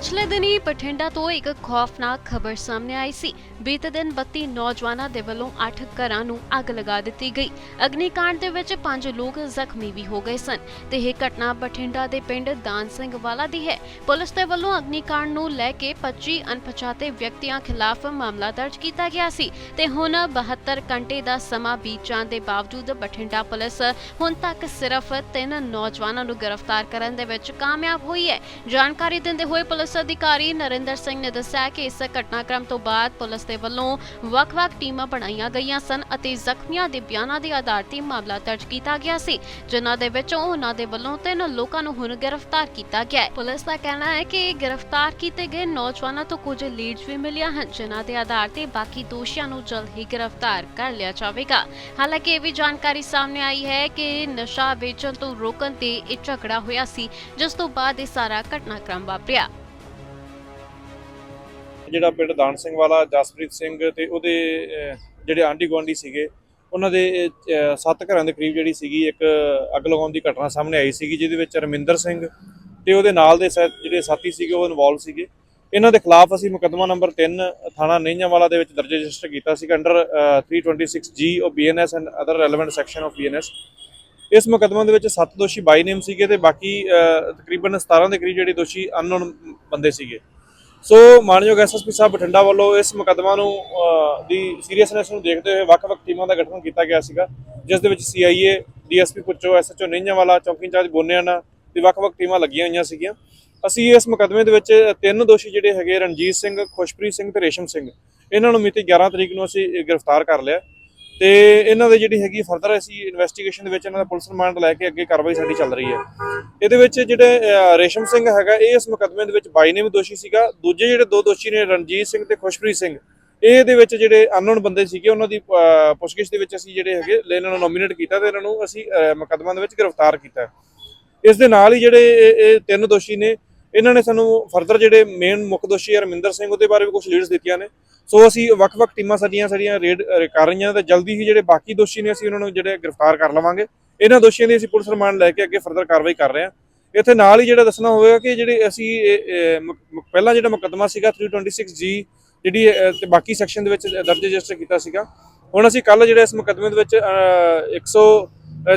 ਪਿਛਲੇ ਦਿਨੀ ਬਠਿੰਡਾ ਤੋਂ ਇੱਕ ਖੌਫਨਾਕ ਖਬਰ ਸਾਹਮਣੇ ਆਈ ਸੀ। ਬੀਤੇ ਦਿਨ 32 ਨੌਜਵਾਨਾਂ ਦੇ ਵੱਲੋਂ 8 ਘਰਾਂ ਨੂੰ ਅੱਗ ਲਗਾ ਦਿੱਤੀ ਗਈ। ਅਗਨੀਕਾਂਡ ਦੇ ਵਿੱਚ 5 ਲੋਕ ਜ਼ਖਮੀ ਵੀ ਹੋ ਗਏ ਸਨ ਤੇ ਇਹ ਘਟਨਾ ਬਠਿੰਡਾ ਦੇ ਪਿੰਡ ਦਾਨ ਸਿੰਘ ਵਾਲਾ ਦੀ ਹੈ। ਪੁਲਿਸ ਦੇ ਵੱਲੋਂ ਅਗਨੀਕਾਂਡ ਨੂੰ ਲੈ ਕੇ 25 ਅਣਪਛਾਤੇ ਵਿਅਕਤੀਆਂ ਖਿਲਾਫ ਮਾਮਲਾ ਦਰਜ ਕੀਤਾ ਗਿਆ ਸੀ ਤੇ ਹੁਣ 72 ਘੰਟੇ ਦਾ ਸਮਾਂ ਬੀਤ ਜਾਣ ਦੇ ਬਾਵਜੂਦ ਬਠਿੰਡਾ ਪੁਲਿਸ ਹੁਣ ਤੱਕ ਸਿਰਫ ਤਿੰਨ ਨੌਜਵਾਨਾਂ ਨੂੰ ਗ੍ਰਿਫਤਾਰ ਕਰਨ ਦੇ ਵਿੱਚ ਕਾਮਯਾਬ ਹੋਈ ਹੈ। ਜਾਣਕਾਰੀ ਦਿੰਦੇ ਹੋਏ ਪੁਲਿਸ ਪੁਲਿਸ ਅਧਿਕਾਰੀ ਨਰਿੰਦਰ ਸਿੰਘ ਨੇ ਦੱਸਿਆ ਕਿ ਇਸ ਘਟਨਾਕ੍ਰਮ ਤੋਂ ਬਾਅਦ ਪੁਲਿਸ ਦੇ ਵੱਲੋਂ ਵੱਖ-ਵੱਖ ਟੀਮਾਂ ਬਣਾਈਆਂ ਗਈਆਂ ਸਨ ਅਤੇ ਜ਼ਖਮੀਆਂ ਦੇ ਬਿਆਨਾਂ ਦੇ ਆਧਾਰ ਤੇ ਮਾਮਲਾ ਦਰਜ ਕੀਤਾ ਗਿਆ ਸੀ, ਜਿਨ੍ਹਾਂ ਦੇ ਵਿੱਚੋਂ ਉਹਨਾਂ ਦੇ ਵੱਲੋਂ ਤਿੰਨ ਲੋਕਾਂ ਨੂੰ ਹੁਣ ਗ੍ਰਿਫਤਾਰ ਕੀਤਾ ਗਿਆ ਹੈ। ਪੁਲਿਸ ਦਾ ਕਹਿਣਾ ਹੈ ਕਿ ਗ੍ਰਿਫਤਾਰ ਕੀਤੇ ਗਏ ਨੌਜਵਾਨਾਂ ਤੋਂ ਕੁਝ ਲੀਡਸ ਵੀ ਮਿਲੀਆਂ ਹਨ, ਜਿਨ੍ਹਾਂ ਦੇ ਆਧਾਰ ਤੇ ਬਾਕੀ ਦੋਸ਼ੀਆਂ ਨੂੰ ਜਲਦ ਹੀ ਗ੍ਰਿਫਤਾਰ ਕਰ ਲਿਆ ਜਾਵੇਗਾ। ਹਾਲਾਂਕਿ ਇਹ ਵੀ ਜਾਣਕਾਰੀ ਸਾਹਮਣੇ ਆਈ ਹੈ ਕਿ ਨਸ਼ਾ ਵੇਚਣ ਤੋਂ ਰੋਕਣ ਤੇ ਇਹ ਝਗੜਾ ਹੋਇਆ ਸੀ, ਜਿਸ ਤੋਂ ਬਾਅਦ ਇਹ ਸਾਰਾ ਘਟਨਾਕ੍ਰਮ ਵਾਪਰਿਆ। ਜਿਹੜਾ ਪਿੰਡ ਦਾਨ ਸਿੰਘ ਵਾਲਾ, ਜਸਪ੍ਰੀਤ ਸਿੰਘ ਤੇ ਉਹਦੇ ਜਿਹੜੇ ਆਂਢੀ ਗੁਆਂਢੀ ਸੀਗੇ, ਉਹਨਾਂ ਦੇ ਸੱਤ ਘਰਾਂ ਦੇ ਕਰੀਬ ਜਿਹੜੀ ਸੀਗੀ ਇੱਕ ਅੱਗ ਲਗਾਉਣ ਦੀ ਘਟਨਾ ਸਾਹਮਣੇ ਆਈ ਸੀਗੀ, ਜਿਹਦੇ ਵਿੱਚ ਰਮਿੰਦਰ ਸਿੰਘ ਤੇ ਉਹਦੇ ਨਾਲ ਦੇ ਸਾ- ਜਿਹੜੇ ਸਾਥੀ ਸੀਗੇ, ਉਹ ਇਨਵੋਲਵ ਸੀਗੇ। ਇਹਨਾਂ ਦੇ ਖਿਲਾਫ ਅਸੀਂ ਮੁਕੱਦਮਾ ਨੰਬਰ 3 ਥਾਣਾ ਨਈਆਂਵਾਲਾ ਦੇ ਵਿੱਚ ਦਰਜ ਰਜਿਸਟਰ ਕੀਤਾ ਸੀ under 326 G of BNS and other relevant section of BNS ਇਸ ਮੁਕੱਦਮੇ ਦੇ ਵਿੱਚ ਸੱਤ ਦੋਸ਼ੀ ਬਾਈ ਨੇਮ ਸੀਗੇ ਤੇ ਬਾਕੀ ਤਕਰੀਬਨ 17 ਦੇ ਕਰੀਬ ਜਿਹੜੇ ਦੋਸ਼ੀ ਅਨਨੋਨ ਬੰਦੇ ਸੀਗੇ। ਸੋ ਮਾਨਯੋਗ ਐਸਐਸਪੀ ਸਾਹਿਬ ਬਠਿੰਡਾ ਵੱਲੋਂ ਇਸ ਮੁਕੱਦਮਾ ਨੂੰ ਦੀ ਸੀਰੀਅਸਨੈਸ ਨੂੰ ਦੇਖਦੇ ਹੋਏ ਵੱਖ-ਵੱਖ ਟੀਮਾਂ ਦਾ ਗਠਨ ਕੀਤਾ ਗਿਆ ਸੀਗਾ, ਜਿਸ ਦੇ ਵਿੱਚ ਸੀਆਈਏ, ਡੀਐਸਪੀ ਪੁੱਚੋ ਐਸਐਚਓ ਨਿੰਜਾਵਾਲਾ, ਚੌਕੀ ਇੰਚਾਰਜ ਗੋਨਿਆਣਾ ਦੀ ਵੱਖ-ਵੱਖ ਟੀਮਾਂ ਲੱਗੀਆਂ ਹੋਈਆਂ ਸੀਗੀਆਂ। ਅਸੀਂ ਇਸ ਮੁਕੱਦਮੇ ਦੇ ਵਿੱਚ ਤਿੰਨ ਦੋਸ਼ੀ ਜਿਹੜੇ ਹੈਗੇ ਰਣਜੀਤ ਸਿੰਘ, ਖੁਸ਼ਪ੍ਰੀਤ ਸਿੰਘ ਤੇ ਰੇਸ਼ਮ ਸਿੰਘ, ਇਹਨਾਂ ਨੂੰ ਮਿਤੀ 11 ਤਰੀਕ ਨੂੰ ਅਸੀਂ ਗ੍ਰਿਫਤਾਰ ਕਰ ਲਿਆ। ਤੇ ਇਹਨਾਂ ਦੇ ਜਿਹੜੀ ਹੈਗੀ ਫਰਦਰ ਅਸੀਂ ਇਨਵੈਸਟੀਗੇਸ਼ਨ ਦੇ ਵਿੱਚ ਇਹਨਾਂ ਦਾ ਪੁਲਿਸ ਰਿਮਾਂਡ ਲੈ ਕੇ ਅੱਗੇ ਕਾਰਵਾਈ ਸਾਡੀ ਚੱਲ ਰਹੀ ਹੈ। ਇਹਦੇ ਵਿੱਚ ਜਿਹੜੇ ਰੇਸ਼ਮ ਸਿੰਘ ਹੈਗਾ ਇਹ ਇਸ ਮੁਕੱਦਮੇ ਦੇ ਵਿੱਚ ਬਾਈ ਨੇ ਵੀ ਦੋਸ਼ੀ ਸੀਗਾ। ਦੂਜੇ ਜਿਹੜੇ ਦੋ ਦੋਸ਼ੀ ਨੇ ਰਣਜੀਤ ਸਿੰਘ ਤੇ ਖੁਸ਼ਪ੍ਰੀਤ ਸਿੰਘ ਇਹ ਇਹਦੇ ਵਿੱਚ ਜਿਹੜੇ ਅਨਨੋਨ ਬੰਦੇ ਸੀਗੇ ਉਹਨਾਂ ਦੀ ਪੁੱਛਗਿੱਛ ਦੇ ਵਿੱਚ ਅਸੀਂ ਜਿਹੜੇ ਹੈਗੇ ਇਹਨਾਂ ਨੂੰ ਨੋਮੀਨੇਟ ਕੀਤਾ ਤੇ ਇਹਨਾਂ ਨੂੰ ਅਸੀਂ ਅਹ, ਮੁਕੱਦਮਾ ਦੇ ਵਿੱਚ ਗ੍ਰਿਫਤਾਰ ਕੀਤਾ। ਇਸ ਦੇ ਨਾਲ ਹੀ ਜਿਹੜੇ ਇਹ ਤਿੰਨ ਦੋਸ਼ੀ ਨੇ ਇਹਨਾਂ ਨੇ ਸਾਨੂੰ ਫਰਦਰ ਜਿਹੜੇ ਮੇਨ ਮੁੱਖ ਦੋਸ਼ੀ ਰਮਿੰਦਰ ਸਿੰਘ ਉਹਦੇ ਬਾਰੇ ਵੀ ਕੁਝ ਲੀਡਸ ਦਿੱਤੀਆਂ ਨੇ। ਸੋ ਅਸੀਂ ਵੱਖ-ਵੱਖ ਟੀਮਾਂ ਸਾਡੀਆਂ ਸਾਡੀਆਂ ਰੇਡ ਕਰ ਰਹੀਆਂ ਤੇ ਜਲਦੀ ਹੀ ਜਿਹੜੇ ਬਾਕੀ ਦੋਸ਼ੀ ਨੇ ਅਸੀਂ ਉਹਨਾਂ ਨੂੰ ਜਿਹੜੇ ਗ੍ਰਿਫਤਾਰ ਕਰ ਲਵਾਂਗੇ। ਇਹਨਾਂ ਦੋਸ਼ੀਆਂ ਦੀ ਅਸੀਂ ਪੁਲਿਸ ਰਿਮਾਂਡ ਲੈ ਕੇ ਅੱਗੇ ਫਰਦਰ ਕਾਰਵਾਈ ਕਰ ਰਹੇ ਹਾਂ। ਇੱਥੇ ਨਾਲ ਹੀ ਜਿਹੜਾ ਦੱਸਣਾ ਹੋਵੇਗਾ ਕਿ ਜਿਹੜੇ ਅਸੀਂ ਪਹਿਲਾਂ ਜਿਹੜਾ ਮੁਕੱਦਮਾ ਸੀਗਾ 326 ਜੀ ਜਿਹੜੀ ਤੇ ਬਾਕੀ ਸੈਕਸ਼ਨ ਦੇ ਵਿੱਚ ਦਰਜ ਰਜਿਸਟਰ ਕੀਤਾ ਸੀਗਾ। ਹੁਣ ਅਸੀਂ ਕੱਲ ਜਿਹੜੇ ਇਸ ਮੁਕੱਦਮੇ ਦੇ ਵਿੱਚ ਅਹ, 100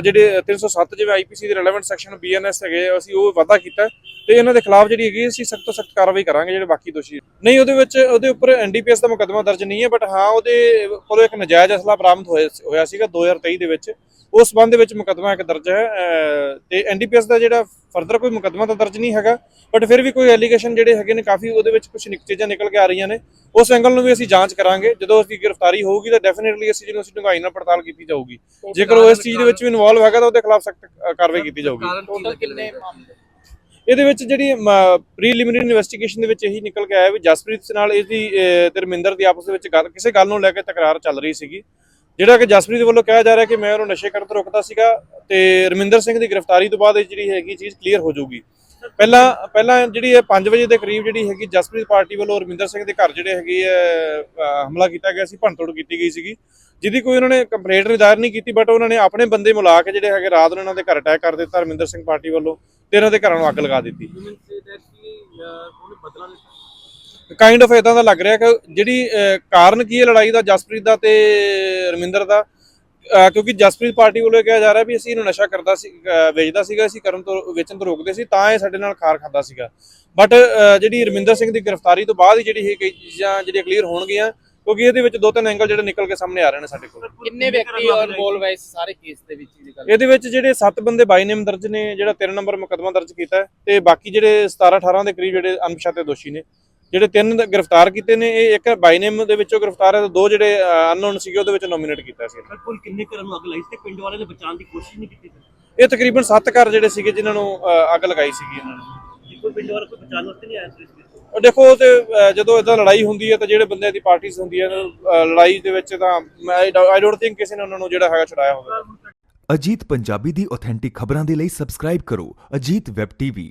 ਜਿਹੜੇ 307 ਜਿਵੇਂ ਆਈਪੀਸੀ ਦੇ ਰੈਲੇਵੈਂਟ ਸੈਕਸ਼ਨ ਬੀਐਨਐਸ ਹੈਗੇ, ਅਸੀਂ ਉਹ ਵਾਧਾ ਕੀਤਾ ਤੇ ਇਹਨਾਂ ਦੇ ਖਿਲਾਫ ਜਿਹੜੀ ਹੈਗੀ, ਅਸੀਂ ਸਖਤ ਤੋਂ ਸਖਤ ਕਾਰਵਾਈ ਕਰਾਂਗੇ ਜਿਹੜੇ ਬਾਕੀ ਦੋਸ਼ੀ ਨਹੀਂ, ਉਹਦੇ ਵਿੱਚ, ਉਹਦੇ ਉੱਪਰ ਐਨਡੀਪੀਐਸ ਦਾ ਮੁਕੱਦਮਾ ਦਰਜ ਨਹੀਂ ਹੈ ਬਟ ਹਾਂ, ਉਹਦੇ ਕੋਲੋਂ ਇੱਕ ਨਜਾਇਜ਼ ਅਸਲਾ ਬਰਾਮਦ ਹੋਇਆ ਹੋਇਆ ਸੀਗਾ 2023 ਦੇ ਵਿੱਚ। ਉਸ ਸੰਬੰਧ ਦੇ ਵਿੱਚ ਮੁਕੱਦਮਾ ਇੱਕ ਦਰਜ ਹੈ ਤੇ ਐਨਡੀਪੀਐਸ ਦਾ ਜਿਹੜਾ ਫਰਦਰ ਕੋਈ ਮੁਕੱਦਮਾ ਤਾਂ ਦਰਜ ਨਹੀਂ ਹੈਗਾ ਬਟ ਫਿਰ ਵੀ ਕੋਈ ਐਲੀਗੇਸ਼ਨ ਜਿਹੜੇ ਹੈਗੇ ਨੇ ਕਾਫੀ ਉਹਦੇ ਵਿੱਚ ਕੁਝ ਚੀਜ਼ਾਂ ਨਿਕਲ ਕੇ ਆ ਰਹੀਆਂ ਨੇ। ਉਸ ਐਂਗਲ ਨੂੰ ਵੀ ਅਸੀਂ ਜਾਂਚ ਕਰਾਂਗੇ ਜਦੋਂ ਉਸਦੀ ਗ੍ਰਿਫਤਾਰੀ ਹੋਊਗੀ ਤਾਂ ਡੈਫੀਨਿਟਲੀ ਅਸੀਂ ਜਿਹਨੂੰ ਅਸੀਂ ਢੁੰਗਾਈ ਨਾਲ ਪੜਤਾਲ ਕੀਤੀ ਜਾਊਗੀ। ਜੇਕਰ ਉਹ ਇਸ ਚੀਜ਼ ਦੇ ਵਿੱਚ ਵੀ ਇਨਵੋਲਵ ਹੈਗਾ ਤਾਂ ਉਹਦੇ ਖਿਲਾਫ ਸਖਤ ਕਾਰਵਾਈ ਕੀਤੀ ਜਾਊਗੀ। ਟੋਟਲ ਕਿੰਨੇ ਮਾਮਲੇ? ਇਹਦੇ ਵਿੱਚ ਜਿਹੜੀ ਪ੍ਰੀਲਿਮਿਨਰੀ ਇਨਵੈਸਟੀਗੇਸ਼ਨ ਦੇ ਵਿੱਚ ਇਹੀ ਨਿਕਲ ਕੇ ਆਇਆ ਵੀ ਜਸਪ੍ਰੀਤ ਨਾਲ ਇਹਦੀ ਤੇ ਰਮਿੰਦਰ ਦੀ ਆਪਸ ਦੇ ਵਿੱਚ ਗੱਲ ਕਿਸੇ ਗੱਲ ਨੂੰ ਲੈ ਕੇ ਤਕਰਾਰ ਚੱਲ ਰਹੀ ਸੀਗੀ। ਜਿਹੜਾ ਕਿ ਜਸਪ੍ਰੀਤ ਵੱਲੋਂ ਕਿਹਾ ਜਾ ਰਿਹਾ ਕਿ ਮੈਂ ਉਹਨੂੰ ਨਸ਼ੇ ਕਰਨ ਤੋਂ ਰੋਕਦਾ ਸੀਗਾ ਤੇ ਰਮਿੰਦਰ ਸਿੰਘ ਦੀ ਗ੍ਰਿਫਤਾਰੀ ਤੋਂ ਬਾਅਦ ਇਹ ਜਿਹੜੀ ਹੈਗੀ ਚੀਜ਼ ਕਲੀਅਰ ਹੋ ਜਾਊਗੀ। ਪਹਿਲਾਂ ਪਹਿਲਾਂ ਜਿਹੜੀ ਇਹ 5 ਵਜੇ ਦੇ ਕਰੀਬ ਜਿਹੜੀ ਹੈਗੀ ਜਸਪ੍ਰੀਤ ਪਾਰਟੀ ਵੱਲੋਂ ਰਮਿੰਦਰ ਸਿੰਘ ਦੇ ਘਰ ਜਿਹੜੇ ਹੈਗੇ ਹਮਲਾ ਕੀਤਾ ਗਿਆ ਸੀ, ਭੰਨਤੋੜ ਕੀਤੀ ਗਈ ਸੀਗੀ। ਜਿਹਦੀ ਕੋਈ ਉਹਨਾਂ ਨੇ ਕੰਪਲੇਂਟ ਨਹੀਂ ਦਾਇਰ ਨਹੀਂ ਕੀਤੀ ਬਟ ਉਹਨਾਂ ਨੇ ਆਪਣੇ ਬੰਦੇ ਮਿਲਾ ਕੇ ਜਿਹੜੇ ਹੈਗੇ ਰਾਤ ਨੂੰ ਇਹਨਾਂ ਦੇ ਘਰ ਅਟੈਕ ਕਰ ਦਿੱਤਾ ਰਮਿੰਦਰ ਸਿੰਘ ਪਾਰਟੀ ਵੱਲੋਂ ਤੇ ਇਹਨਾਂ ਦੇ ਘਰਾਂ ਨੂੰ ਅੱਗ ਲਗਾ ਦਿੱਤੀ। ਕਾਈਂਡ ਆਫ ਇਦਾਂ ਦਾ ਲੱਗ ਰਿਹਾ ਕਿ ਜਿਹੜੀ ਕਾਰਨ ਕੀ ਹੈ ਲੜਾਈ ਦਾ ਜਸਪ੍ਰੀਤ ਦਾ ਤੇ ਰਮਿੰਦਰ ਦਾ? ਕਿਉਂਕਿ ਜਸਪ੍ਰੀਤ ਪਾਰਟੀ ਵੱਲੋਂ ਕਿਹਾ ਜਾ ਰਿਹਾ ਵੀ ਅਸੀਂ ਇਹਨੂੰ ਨਸ਼ਾ ਕਰਦਾ ਸੀ ਵੇਚਦਾ ਸੀਗਾ ਅਸੀਂ ਕਰਨ ਤੋਂ ਵੇਚਣ ਤੋਂ ਰੋਕਦੇ ਸੀ ਤਾਂ ਇਹ ਸਾਡੇ ਨਾਲ ਖਾਰ ਖਾਂਦਾ ਸੀਗਾ। ਬਟ ਜਿਹੜੀ ਰਮਿੰਦਰ ਸਿੰਘ ਦੀ ਗ੍ਰਿਫਤਾਰੀ ਤੋਂ ਬਾਅਦ ਹੀ ਜਿਹੜੀ ਇਹ ਕਈ ਚੀਜ਼ਾਂ ਜਿਹੜੀਆਂ ਕਲੀਅਰ ਹੋਣਗੀਆਂ ਕਿਉਂਕਿ ਇਹਦੇ ਵਿੱਚ ਦੋ ਤਿੰਨ ਐਂਗਲ ਜਿਹੜੇ ਨਿਕਲ ਕੇ ਸਾਹਮਣੇ ਆ ਰਹੇ ਨੇ ਸਾਡੇ ਕੋਲ। ਕਿੰਨੇ ਵਿਅਕਤੀ ਇਨਵੋਲਵ ਹੈ ਇਸ ਸਾਰੇ ਕੇਸ ਦੇ ਵਿੱਚ ਦੀ ਗੱਲ ਇਹਦੇ ਵਿੱਚ ਜਿਹੜੇ 7 ਬੰਦੇ ਬਾਈ ਨੇਮ ਦਰਜ ਨੇ ਜਿਹੜਾ 3 ਨੰਬਰ ਮੁਕੱਦਮਾ ਦਰਜ ਕੀਤਾ ਤੇ ਬਾਕੀ ਜਿਹੜੇ 17 18 ਦੇ ਕਰੀਬ ਜਿਹੜੇ ਅਣਪਛਾਤੇ ਦੋਸ਼ੀ ਨੇ ਜਿਹੜੇ ਤਿੰਨ ਗ੍ਰਿਫਤਾਰ ਕੀਤੇ ਨੇ ਇਹ ਇੱਕ ਬਾਈ ਨੇਮ ਦੇ ਵਿੱਚੋਂ ਗ੍ਰਿਫਤਾਰ ਹੈ ਤੇ ਦੋ ਜਿਹੜੇ ਅਨਨੋਨ ਸੀਗੇ ਉਹਦੇ ਵਿੱਚ ਨੋਮੀਨੇਟ ਕੀਤਾ ਸੀ। ਸਰ ਕੁੱਲ ਕਿੰਨੇ ਘਰਾਂ ਨੂੰ ਅੱਗ ਲਾਈ ਸੀ ਤੇ ਪਿੰਡ ਵਾਲਿਆਂ ਨੇ ਬਚਾਉਣ ਦੀ ਕੋਸ਼ਿਸ਼ ਨਹੀਂ ਕੀਤੀ ਇਹ ਤਕਰੀਬਨ 7 ਘਰ ਜਿਹੜੇ ਸੀਗੇ ਜਿਨ੍ਹਾਂ ਨੂੰ ਅੱਗ ਲਗਾਈ ਸੀਗੀ ਇਹਨਾਂ ਨੇ। ਕੋਈ ਪਿੰਡ ਵਾਲਾ ਕੋਈ ਬਚਾਉਣ ਵਾਸਤੇ ਨਹੀਂ ਆਇਆ ਸੀ ਇਸ ਵਿੱਚ ਉਹ ਦੇਖੋ ਉਹ ਤੇ ਜਦੋਂ ਇਦਾਂ ਲੜਾਈ ਹੁੰਦੀ ਹੈ ਤਾਂ ਜਿਹੜੇ ਬੰਦੇ ਦੀ ਪਾਰਟੀਆਂ ਹੁੰਦੀਆਂ ਨੇ ਲੜਾਈ ਦੇ ਵਿੱਚ ਤਾਂ ਆਈ ਡੋਨਟ ਥਿੰਕ ਕਿਸੇ ਨੇ ਉਹਨਾਂ ਨੂੰ ਜਿਹੜਾ ਹੈਗਾ ਛੁਡਾਇਆ ਹੋਵੇ। ਅਜੀਤ ਪੰਜਾਬੀ ਦੀ ਆਥੈਂਟਿਕ ਖਬਰਾਂ ਦੇ ਲਈ ਸਬਸਕ੍ਰਾਈਬ ਕਰੋ ਅਜੀਤ ਵੈਬ ਟੀਵੀ